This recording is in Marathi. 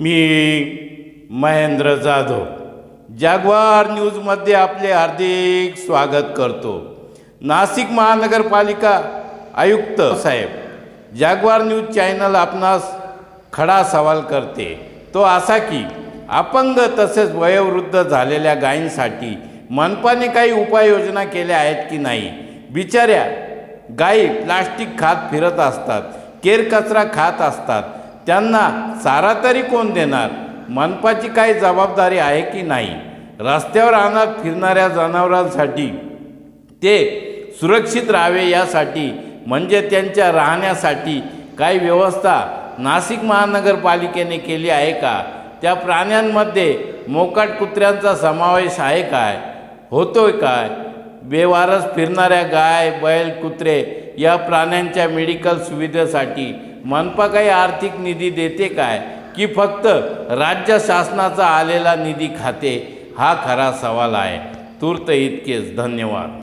मी महेंद्र जाधव. जागवार न्यूजमध्ये आपले हार्दिक स्वागत करतो. नाशिक महानगरपालिका आयुक्त साहेब जागवार न्यूज चॅनल आपणास खडा सवाल करते. तो असा की अपंग तसेच वयोवृद्ध झालेल्या गायींसाठी मनपाने काही उपाययोजना केल्या आहेत की नाही? बिचाऱ्या गायी प्लास्टिक खात फिरत असतात केर कचरा खात असतात त्यांना चारा तरी कोण देणार? मनपाची काही जबाबदारी आहे की नाही? रस्त्यावर अनाथ फिरणाऱ्या जनावरांसाठी. ते सुरक्षित राहावे यासाठी म्हणजे त्यांच्या राहण्यासाठी काही व्यवस्था नाशिक महानगरपालिकेने केली आहे का? त्या प्राण्यांमध्ये मोकाट कुत्र्यांचा समावेश आहे काय? होतोय काय? बेवारस फिरणाऱ्या गाय बैल कुत्रे या प्राण्यांच्या मेडिकल सुविधेसाठी मनपा काही आर्थिक निधी देते काय? की फक्त राज्य शासनाचा आलेला निधी खाते? हा खरा सवाल आहे. तूर्त इतकेच. धन्यवाद.